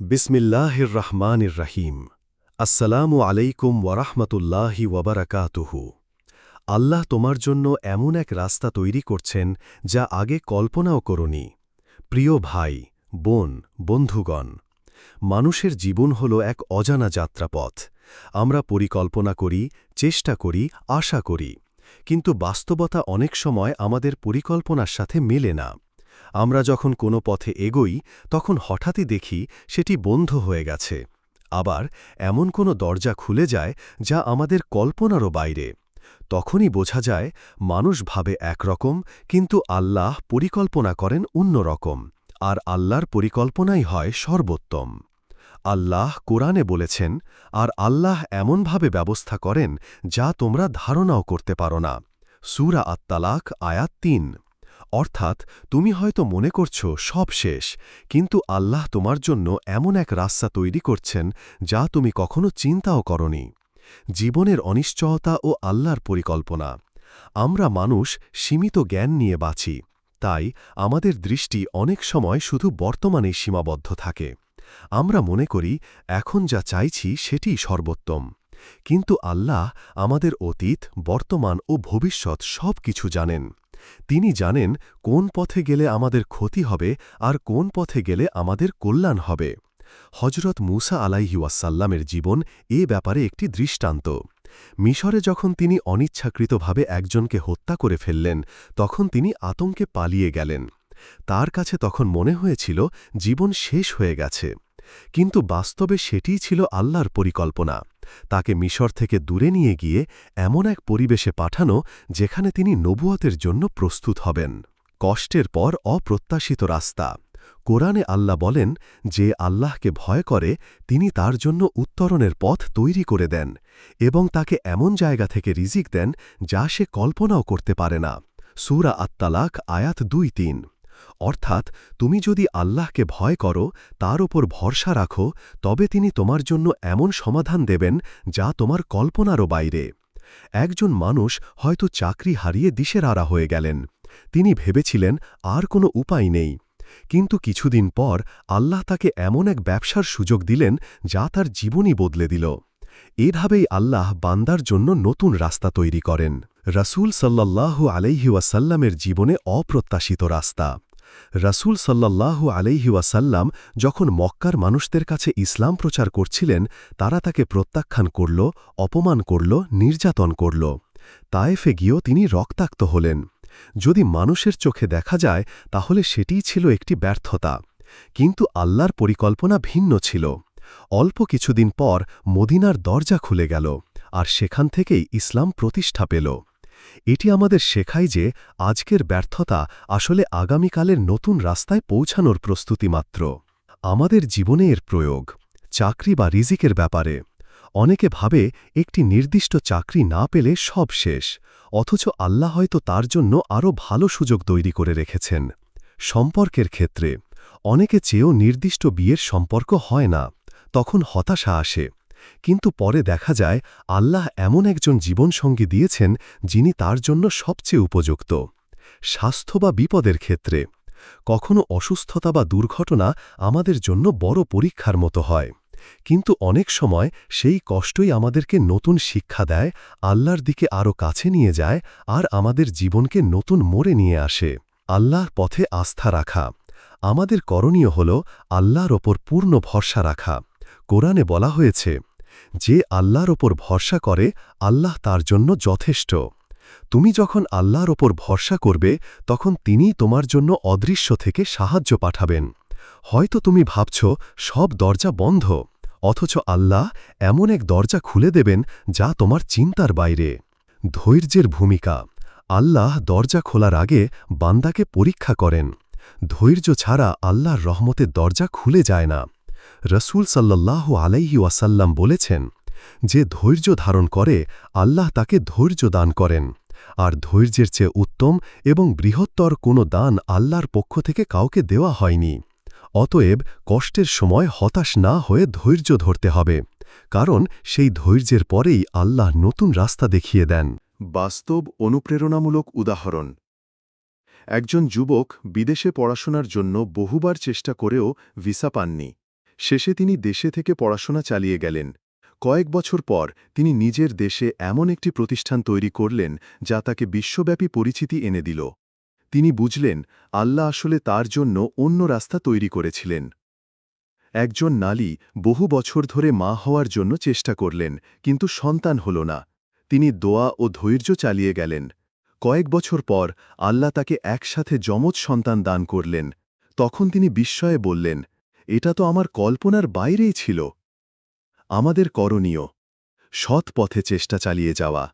বিসমিল্লাহির রহমানির রহিম আসসালামু আলাইকুম ওয়ারাহমতুল্লাহি ওয়াবারাকাতুহু। আল্লাহ তোমার জন্য এমন এক রাস্তা তৈরি করছেন যা আগে কল্পনাও করনি। প্রিয় ভাই, বোন, বন্ধুগণ, মানুষের জীবন হল এক অজানা যাত্রাপথ। আমরা পরিকল্পনা করি, চেষ্টা করি, আশা করি, কিন্তু বাস্তবতা অনেক সময় আমাদের পরিকল্পনার সাথে মেলে না। আমরা যখন কোনো পথে এগোই, তখন হঠাৎই দেখি সেটি বন্ধ হয়ে গেছে। আবার এমন কোনো দরজা খুলে যায় যা আমাদের কল্পনারও বাইরে। তখনই বোঝা যায় মানুষ ভাবে একরকম, কিন্তু আল্লাহ পরিকল্পনা করেন অন্যরকম, আর আল্লাহর পরিকল্পনাই হয় সর্বোত্তম। আল্লাহ কোরআনে বলেছেন, আর আল্লাহ এমনভাবে ব্যবস্থা করেন যা তোমরা ধারণাও করতে পারো না। সুরা আত্মালাক আয়াত তিন। অর্থাৎ তুমি হয়তো মনে করছ সব শেষ, কিন্তু আল্লাহ তোমার জন্য এমন এক রাস্তা তৈরি করছেন যা তুমি কখনো চিন্তাও করনি। জীবনের অনিশ্চয়তা ও আল্লাহর পরিকল্পনা। আমরা মানুষ সীমিত জ্ঞান নিয়ে বাঁচি, তাই আমাদের দৃষ্টি অনেক সময় শুধু বর্তমানেই সীমাবদ্ধ থাকে। আমরা মনে করি, এখন যা চাইছি সেটিই সর্বোত্তম। কিন্তু আল্লাহ আমাদের অতীত, বর্তমান ও ভবিষ্যৎ সব কিছু জানেন। তিনি জানেন কোন পথে গেলে আমাদের ক্ষতি হবে আর কোন পথে গেলে আমাদের কল্যাণ হবে। হজরত মুসা আলাইহিওয়াসাল্লামের জীবন এ ব্যাপারে একটি দৃষ্টান্ত। মিশরে যখন তিনি অনিচ্ছাকৃতভাবে একজনকে হত্যা করে ফেললেন, তখন তিনি আতঙ্কে পালিয়ে গেলেন। তার কাছে তখন মনে হয়েছিল, জীবন শেষ হয়ে গেছে। কিন্তু বাস্তবে সেটিই ছিল আল্লাহর পরিকল্পনা। তাকে মিশর থেকে দূরে নিয়ে গিয়ে এমন এক পরিবেশে পাঠানো যেখানে তিনি নবুয়তের জন্য প্রস্তুত হবেন। কষ্টের পর অপ্রত্যাশিত রাস্তা। কোরআনে আল্লাহ বলেন, যে আল্লাহকে ভয় করে, তিনি তার জন্য উত্তরণের পথ তৈরি করে দেন এবং তাকে এমন জায়গা থেকে রিজিক দেন যা সে কল্পনাও করতে পারে না। সুরা আত্মালাক আয়াত দুই তিন। অর্থাৎ তুমি যদি আল্লাহকে ভয় করো, তার ওপর ভরসা রাখো, তবে তিনি তোমার জন্য এমন সমাধান দেবেন যা তোমার কল্পনারও বাইরে। একজন মানুষ হয়তো চাকরি হারিয়ে দিশের আড়া হয়ে গেলেন। তিনি ভেবেছিলেন, আর কোনো উপায় নেই। কিন্তু কিছুদিন পর আল্লাহ তাকে এমন এক ব্যবসার সুযোগ দিলেন যা তার জীবনই বদলে দিল। এভাবেই আল্লাহ বান্দার জন্য নতুন রাস্তা তৈরি করেন। রাসূল সাল্লাল্লাহু আলাইহিওয়াসাল্লামের জীবনে অপ্রত্যাশিত রাস্তা। রাসূল সাল্লাল্লাহু আলাইহিওয়াসাল্লাম যখন মক্কার মানুষদের কাছে ইসলাম প্রচার করছিলেন, তারা তাকে প্রত্যাখ্যান করল, অপমান করল, নির্যাতন করল। তায়েফে গিয়েও তিনি রক্তাক্ত হলেন। যদি মানুষের চোখে দেখা যায়, তাহলে সেটিই ছিল একটি ব্যর্থতা। কিন্তু আল্লাহর পরিকল্পনা ভিন্ন ছিল। অল্প কিছুদিন পর মদিনার দরজা খুলে গেল, আর সেখান থেকেই ইসলাম প্রতিষ্ঠা পেল। এটি আমাদের শেখায় যে আজকের ব্যর্থতা আসলে আগামীকালের নতুন রাস্তায় পৌঁছানোর প্রস্তুতি মাত্র। আমাদের জীবনে এর প্রয়োগ, চাকরি বা রিজিকের ব্যাপারে। অনেকে ভাবে একটি নির্দিষ্ট চাকরি না পেলে সব শেষ, অথচ আল্লাহ হয়তো তার জন্য আরও ভালো সুযোগ তৈরি করে রেখেছেন। সম্পর্কের ক্ষেত্রে, অনেকে চেয়েও নির্দিষ্ট বিয়ের সম্পর্ক হয় না, তখন হতাশা আসে। কিন্তু পরে দেখা যায়, আল্লাহ এমন একজন জীবনসঙ্গী দিয়েছেন, যিনি তার জন্য সবচেয়ে উপযুক্ত। স্বাস্থ্য বা বিপদের ক্ষেত্রে, কখনো অসুস্থতা বা দুর্ঘটনা আমাদের জন্য বড় পরীক্ষার মতো হয়। কিন্তু অনেক সময় সেই কষ্টই আমাদেরকে নতুন শিক্ষা দেয়, আল্লাহর দিকে আরও কাছে নিয়ে যায়, আর আমাদের জীবনকে নতুন মোড়ে নিয়ে আসে। আল্লাহর পথে আস্থা রাখা। আমাদের করণীয় হল, আল্লাহর ওপর পূর্ণ ভরসা রাখা। কোরআনে বলা হয়েছে যে আল্লাহর ওপর ভরসা করে, আল্লাহ তার জন্য যথেষ্ট। তুমি যখন আল্লাহর ওপর ভরসা করবে, তখন তিনিই তোমার জন্য অদৃশ্য থেকে সাহায্য পাঠাবেন। হয়তো তুমি ভাবছ, সব দরজা বন্ধ। অথচ আল্লাহ এমন এক দরজা খুলে দেবেন, যা তোমার চিন্তার বাইরে। ধৈর্যের ভূমিকা। আল্লাহ দরজা খোলার আগে বান্দাকে পরীক্ষা করেন। ধৈর্য ছাড়া আল্লাহর রহমতের দরজা খুলে যায় না। রসুল সাল্লাহ আলাইহি ওয়াসাল্লাম বলেছেন, যে ধৈর্য ধারণ করে, আল্লাহ তাকে ধৈর্য দান করেন। আর ধৈর্যের চেয়ে উত্তম এবং বৃহত্তর কোনো দান আল্লাহর পক্ষ থেকে কাউকে দেওয়া হয়নি। অতএব কষ্টের সময় হতাশ না হয়ে ধৈর্য ধরতে হবে, কারণ সেই ধৈর্যের পরেই আল্লাহ নতুন রাস্তা দেখিয়ে দেন। বাস্তব অনুপ্রেরণামূলক উদাহরণ। একজন যুবক বিদেশে পড়াশোনার জন্য বহুবার চেষ্টা করেও ভিসা পাননি। শেষে তিনি দেশে থেকে পড়াশোনা চালিয়ে গেলেন। কয়েক বছর পর তিনি নিজের দেশে এমন একটি প্রতিষ্ঠান তৈরি করলেন, যা তাকে বিশ্বব্যাপী পরিচিতি এনে দিল। তিনি বুঝলেন, আল্লাহ আসলে তার জন্য অন্য রাস্তা তৈরি করেছিলেন। একজন নালী বহু বছর ধরে মা হওয়ার জন্য চেষ্টা করলেন, কিন্তু সন্তান হল না। তিনি দোয়া ও ধৈর্য চালিয়ে গেলেন। কয়েক বছর পর আল্লাহ তাকে একসাথে যমজ সন্তান দান করলেন। তখন তিনি বিস্ময়ে বললেন এটা তো আমার কল্পনার বাইরেই ছিল। আমাদের করণীয়, সৎ পথে চেষ্টা চালিয়ে যাওয়া।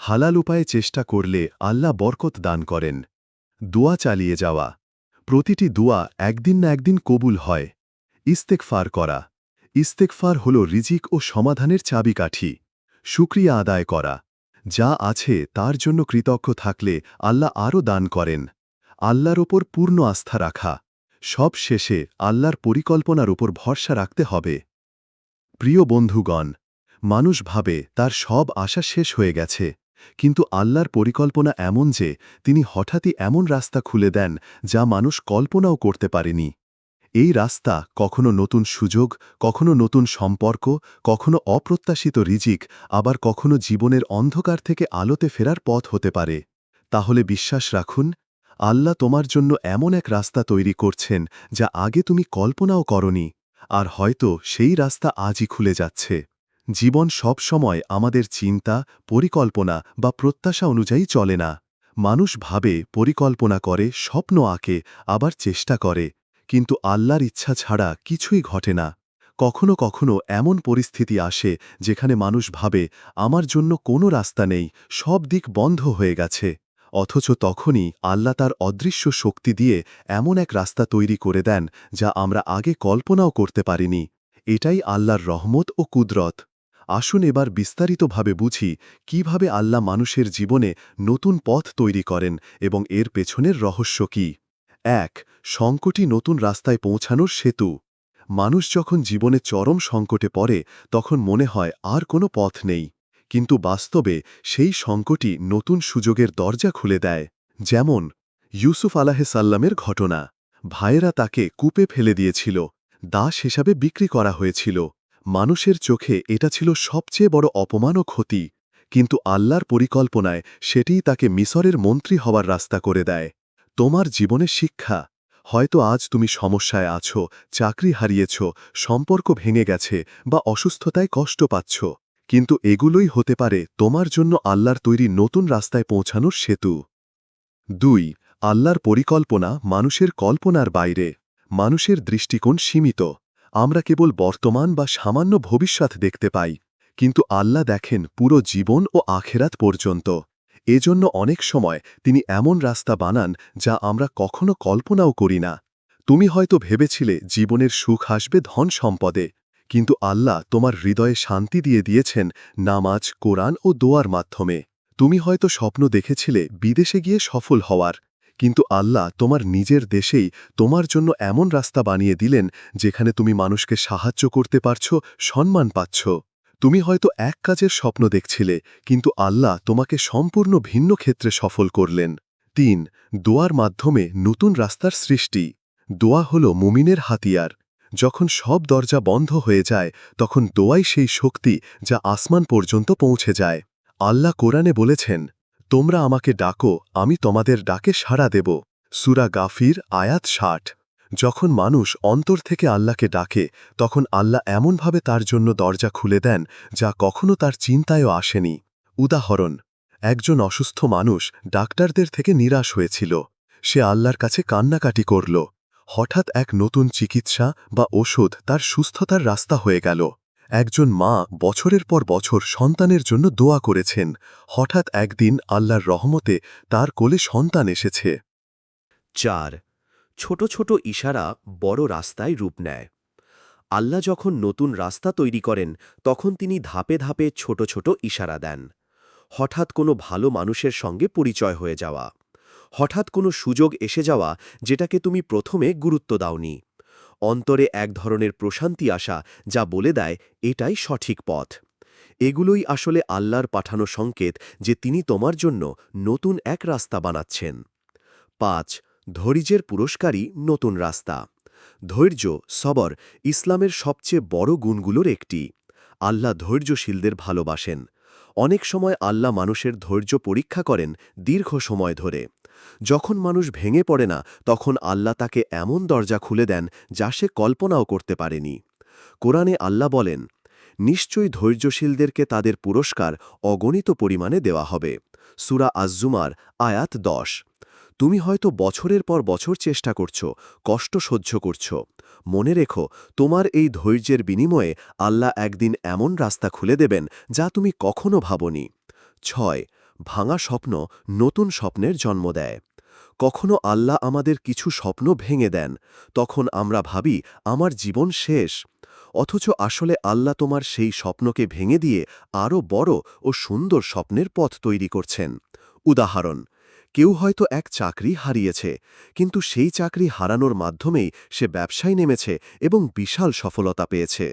হালাল উপায়ে চেষ্টা করলে আল্লাহ বরকত দান করেন। দোয়া চালিয়ে যাওয়া। প্রতিটি দোয়া একদিন না একদিন কবুল হয়। ইস্তেকফার করা। ইস্তেকফার হল রিজিক ও সমাধানের চাবিকাঠি। শুক্রিয়া আদায় করা। যা আছে তার জন্য কৃতজ্ঞ থাকলে আল্লাহ আরও দান করেন। আল্লাহর ওপর পূর্ণ আস্থা রাখা। সব শেষে আল্লাহর পরিকল্পনার উপর ভরসা রাখতে হবে। প্রিয় বন্ধুগণ, মানুষ ভাবে তার সব আশা শেষ হয়ে গেছে, কিন্তু আল্লাহর পরিকল্পনা এমন যে তিনি হঠাৎই এমন রাস্তা খুলে দেন যা মানুষ কল্পনাও করতে পারেনি। এই রাস্তা কখনো নতুন সুযোগ, কখনো নতুন সম্পর্ক, কখনো অপ্রত্যাশিত রিজিক, আবার কখনো জীবনের অন্ধকার থেকে আলোতে ফেরার পথ হতে পারে। তাহলে বিশ্বাস রাখুন আল্লাহ তোমার জন্য এমন এক রাস্তা তৈরি করছেন, যা আগে তুমি কল্পনাও করনি, আর হয়তো সেই রাস্তা আজই খুলে যাচ্ছে। জীবন সব সময় আমাদের চিন্তা, পরিকল্পনা বা প্রত্যাশা অনুযায়ী চলে না। মানুষ ভাবে, পরিকল্পনা করে, স্বপ্ন আঁকে, আবার চেষ্টা করে, কিন্তু আল্লাহর ইচ্ছা ছাড়া কিছুই ঘটে না। কখনো কখনো এমন পরিস্থিতি আসে, যেখানে মানুষ ভাবে, আমার জন্য কোনো রাস্তা নেই, সব দিক বন্ধ হয়ে গেছে। অথচ তখনই আল্লাহ তার অদৃশ্য শক্তি দিয়ে এমন এক রাস্তা তৈরি করে দেন যা আমরা আগে কল্পনাও করতে পারিনি। এটাই আল্লাহর রহমত ও কুদরত। আসুন এবার বিস্তারিতভাবে বুঝি কীভাবে আল্লাহ মানুষের জীবনে নতুন পথ তৈরি করেন এবং এর পেছনের রহস্য কি? এক, সংকটই নতুন রাস্তায় পৌঁছানোর সেতু। মানুষ যখন জীবনে চরম সংকটে পড়ে, তখন মনে হয় আর কোনো পথ নেই। কিন্তু বাস্তবে সেই সংকটই নতুন সুযোগের দরজা খুলে দেয়। যেমন, ইউসুফ আলাহেসাল্লামের ঘটনা। ভাইয়েরা তাকে কূপে ফেলে দিয়েছিল। দাস হিসাবে বিক্রি করা হয়েছিল। মানুষের চোখে এটা ছিল সবচেয়ে বড় অপমান ও ক্ষতি। কিন্তু আল্লাহর পরিকল্পনায় সেটিই তাকে মিসরের মন্ত্রী হওয়ার রাস্তা করে দেয়। তোমার জীবনে শিক্ষা। হয়তো আজ তুমি সমস্যায় আছো, চাকরি হারিয়েছ, সম্পর্ক ভেঙে গেছে বা অসুস্থতায় কষ্ট পাচ্ছ। কিন্তু এগুলোই হতে পারে তোমার জন্য আল্লাহর তৈরি নতুন রাস্তায় পৌঁছানোর সেতু। দুই, আল্লাহর পরিকল্পনা মানুষের কল্পনার বাইরে। মানুষের দৃষ্টিকোণ সীমিত। আমরা কেবল বর্তমান বা সামান্য ভবিষ্যৎ দেখতে পাই, কিন্তু আল্লাহ দেখেন পুরো জীবন ও আখেরাত পর্যন্ত। এজন্য অনেক সময় তিনি এমন রাস্তা বানান যা আমরা কখনো কল্পনাও করি না। তুমি হয়তো ভেবেছিলে জীবনের সুখ আসবে ধন সম্পদে কিন্তু আল্লাহ তোমার হৃদয়ে শান্তি দিয়ে দিয়েছেন নামাজ, কোরআন ও দোয়ার মাধ্যমে। তুমি হয়তো স্বপ্ন দেখেছিলে বিদেশে গিয়ে সফল হওয়ার, কিন্তু আল্লাহ তোমার নিজের দেশেই তোমার জন্য এমন রাস্তা বানিয়ে দিলেন যেখানে তুমি মানুষকে সাহায্য করতে পারছ, সম্মান পাচ্ছ। তুমি হয়তো এক কাজের স্বপ্ন দেখছিলে, কিন্তু আল্লাহ তোমাকে সম্পূর্ণ ভিন্ন ক্ষেত্রে সফল করলেন। তিন, দোয়ার মাধ্যমে নতুন রাস্তার সৃষ্টি। দোয়া হল মুমিনের হাতিয়ার। যখন সব দরজা বন্ধ হয়ে যায়, তখন দোয়াই সেই শক্তি যা আসমান পর্যন্ত পৌঁছে যায়। আল্লাহ কোরআনে বলেছেন, তোমরা আমাকে ডাকো, আমি তোমাদের ডাকে সাড়া দেব। সুরা গাফির, আয়াত ষাট। যখন মানুষ অন্তর থেকে আল্লাহকে ডাকে, তখন আল্লাহ এমনভাবে তার জন্য দরজা খুলে দেন, যা কখনো তার চিন্তায়ও আসেনি। উদাহরণ, একজন অসুস্থ মানুষ ডাক্তারদের থেকে নিরাশ হয়েছিল। সে আল্লাহর কাছে কান্নাকাটি করল। হঠাৎ এক নতুন চিকিৎসা বা ওষুধ তার সুস্থতার রাস্তা হয়ে গেল। একজন মা বছরের পর বছর সন্তানের জন্য দোয়া করেছেন। হঠাৎ একদিন আল্লাহর রহমতে তার কোলে সন্তান এসেছে। চার, ছোট ছোট ইশারা বড় রাস্তায় রূপ নেয়। আল্লাহ যখন নতুন রাস্তা তৈরি করেন, তখন তিনি ধাপে ধাপে ছোট ছোট ইশারা দেন। হঠাৎ কোনো ভালো মানুষের সঙ্গে পরিচয় হয়ে যাওয়া। হঠাৎ কোনো সুযোগ এসে যাওয়া যেটাকে তুমি প্রথমে গুরুত্ব দাওনি। অন্তরে এক ধরনের প্রশান্তি আসা যা বলে দেয়, এটাই সঠিক পথ। এগুলোই আসলে আল্লাহর পাঠানো সংকেত যে তিনি তোমার জন্য নতুন এক রাস্তা বানাচ্ছেন। পাঁচ, ধৈর্যের পুরস্কারই নতুন রাস্তা। ধৈর্য, সবর ইসলামের সবচেয়ে বড় গুণগুলোর একটি। আল্লাহ ধৈর্যশীলদের ভালোবাসেন। অনেক সময় আল্লাহ মানুষের ধৈর্য পরীক্ষা করেন দীর্ঘ সময় ধরে। যখন মানুষ ভেঙে পড়ে না, তখন আল্লাহ তাকে এমন দরজা খুলে দেন যা সে কল্পনাও করতে পারেনি। কোরআনে আল্লাহ বলেন, নিশ্চয়ই ধৈর্যশীলদেরকে তাদের পুরস্কার অগণিত পরিমাণে দেওয়া হবে। সুরা আজ্জুমার আয়াত দশ। তুমি হয়তো বছরের পর বছর চেষ্টা করছ, কষ্ট সহ্য করছ। মনে রেখো, তোমার এই ধৈর্যের বিনিময়ে আল্লাহ একদিন এমন রাস্তা খুলে দেবেন যা তুমি কখনো ভাবনি। ছয় ভাঙা স্বপ্ন নতুন স্বপ্নের জন্ম দেয়। কখনো আল্লাহ আমাদের কিছু স্বপ্ন ভেঙে দেন, তখন আমরা ভাবি, আমার জীবন শেষ। অথচ আসলে আল্লাহ তোমার সেই স্বপ্নকে ভেঙে দিয়ে আরও বড় ও সুন্দর স্বপ্নের পথ তৈরি করছেন। উদাহরণ, কেউ হয়তো এক চাকরি হারিয়েছে, কিন্তু সেই চাকরি হারানোর মাধ্যমেই সে ব্যবসায় নেমেছে এবং বিশাল সফলতা পেয়েছে।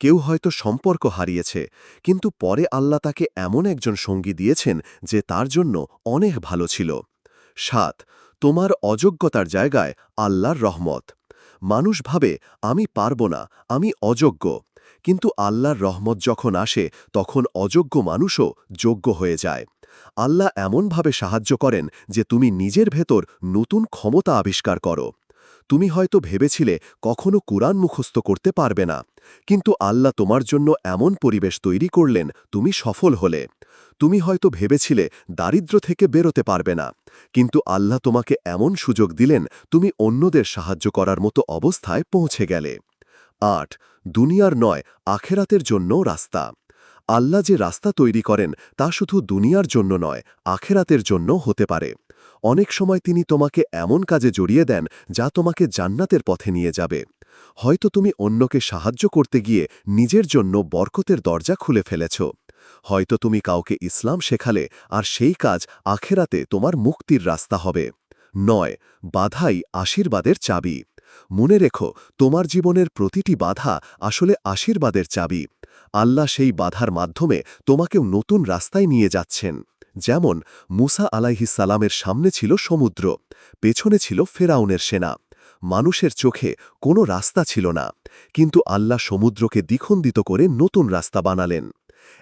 কেউ হয়তো সম্পর্ক হারিয়েছে, কিন্তু পরে আল্লাহ তাকে এমন একজন সঙ্গী দিয়েছেন যে তার জন্য অনেক ভালো ছিল। সাত, তোমার অযোগ্যতার জায়গায় আল্লাহর রহমত। মানুষ ভাবে, আমি পারব না, আমি অযোগ্য। কিন্তু আল্লাহর রহমত যখন আসে, তখন অযোগ্য মানুষও যোগ্য হয়ে যায়। আল্লাহ এমনভাবে সাহায্য করেন যে তুমি নিজের ভেতর নতুন ক্ষমতা আবিষ্কার করো। তুমি হয়তো ভেবেছিলে কখনো কুরআন মুখস্থ করতে পারবে না, কিন্তু আল্লাহ তোমার জন্য এমন পরিবেশ তৈরি করলেন, তুমি সফল হলে। তুমি হয়তো ভেবেছিলে দারিদ্র থেকে বেরোতে পারবে না, কিন্তু আল্লাহ তোমাকে এমন সুযোগ দিলেন, তুমি অন্যদের সাহায্য করার মতো অবস্থায় পৌঁছে গেলে। আট, দুনিয়ার নয়, আখেরাতের জন্য রাস্তা। আল্লাহ যে রাস্তা তৈরি করেন, তা শুধু দুনিয়ার জন্য নয়, আখেরাতের জন্য হতে পারে। অনেক সময় তিনি তোমাকে এমন কাজে জড়িয়ে দেন যা তোমাকে জান্নাতের পথে নিয়ে যাবে। হয়তো তুমি অন্যকে সাহায্য করতে গিয়ে নিজের জন্য বরকতের দরজা খুলে ফেলেছ। হয়তো তুমি কাউকে ইসলাম শেখালে আর সেই কাজ আখেরাতে তোমার মুক্তির রাস্তা হবে। নয়, বাধাই আশীর্বাদের চাবি। মনে রেখো, তোমার জীবনের প্রতিটি বাধা আসলে আশীর্বাদের চাবি। আল্লাহ সেই বাধার মাধ্যমে তোমাকেও নতুন রাস্তায় নিয়ে যাচ্ছেন। যেমন মুসা আলাইহিসালামের সামনে ছিল সমুদ্র, পেছনে ছিল ফেরাউনের সেনা। মানুষের চোখে কোনো রাস্তা ছিল না, কিন্তু আল্লাহ সমুদ্রকে দ্বিখণ্ডিত করে নতুন রাস্তা বানালেন।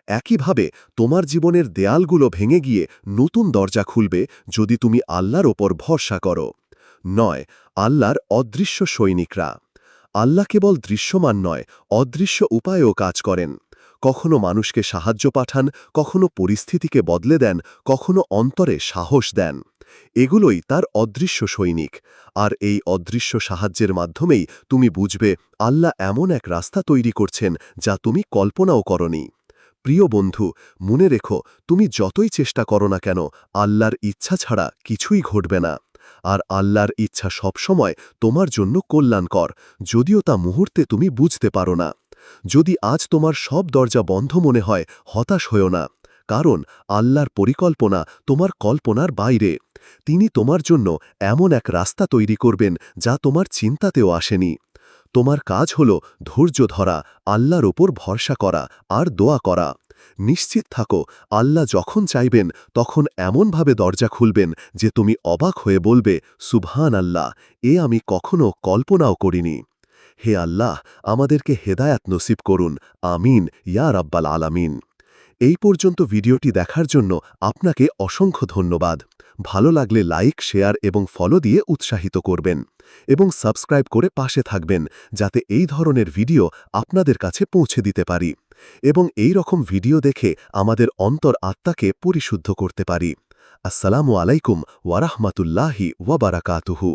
একইভাবে তোমার জীবনের দেয়ালগুলো ভেঙে গিয়ে নতুন দরজা খুলবে যদি তুমি আল্লাহর ওপর ভরসা করো। নয়, আল্লাহর অদৃশ্য সৈনিকরা। আল্লাহ কেবল দৃশ্যমান নয়, অদৃশ্য উপায়েও কাজ করেন। কখনো মানুষকে সাহায্য পাঠান, কখনো পরিস্থিতিকে বদলে দেন, কখনো অন্তরে সাহস দেন। এগুলোই তার অদৃশ্য সৈনিক। আর এই অদৃশ্য সাহায্যের মাধ্যমেই তুমি বুঝবে, আল্লাহ এমন এক রাস্তা তৈরি করছেন যা তুমি কল্পনাও করনি। প্রিয় বন্ধু, মনে রেখো, তুমি যতই চেষ্টা করো না কেন, আল্লাহর ইচ্ছা ছাড়া কিছুই ঘটবে না। আর আল্লাহর ইচ্ছা সবসময় তোমার জন্য কল্যাণকর, যদিও তা মুহূর্তে তুমি বুঝতে পারো না। যদি আজ তোমার সব দরজা বন্ধ মনে হয়, হতাশ হয়েও না, কারণ আল্লাহর পরিকল্পনা তোমার কল্পনার বাইরে। তিনি তোমার জন্য এমন এক রাস্তা তৈরি করবেন যা তোমার চিন্তাতেও আসেনি। তোমার কাজ হল ধৈর্য ধরা, আল্লাহর ওপর ভরসা করা আর দোয়া করা। নিশ্চিত থাকো, আল্লাহ যখন চাইবেন, তখন এমনভাবে দরজা খুলবেন যে তুমি অবাক হয়ে বলবে সুবহান আল্লাহ এ আমি কখনো কল্পনাও করিনি। হে আল্লাহ, আমাদেরকে হেদায়াত নসিব করুন। আমিন, ইয়া রাব্বাল আলামিন। এই পর্যন্ত ভিডিওটি দেখার জন্য আপনাকে অসংখ্য ধন্যবাদ। ভালো লাগলে লাইক, শেয়ার এবং ফলো দিয়ে উৎসাহিত করবেন এবং সাবস্ক্রাইব করে পাশে থাকবেন যাতে এই ধরনের ভিডিও আপনাদের কাছে পৌঁছে দিতে পারি এবং এই রকম ভিডিও দেখে আমাদের অন্তর আত্মাকে পরিশুদ্ধ করতে পারি। আসসালামু আলাইকুম ওয়ারাহমাতুল্লাহি ওয়াবারাকাতুহু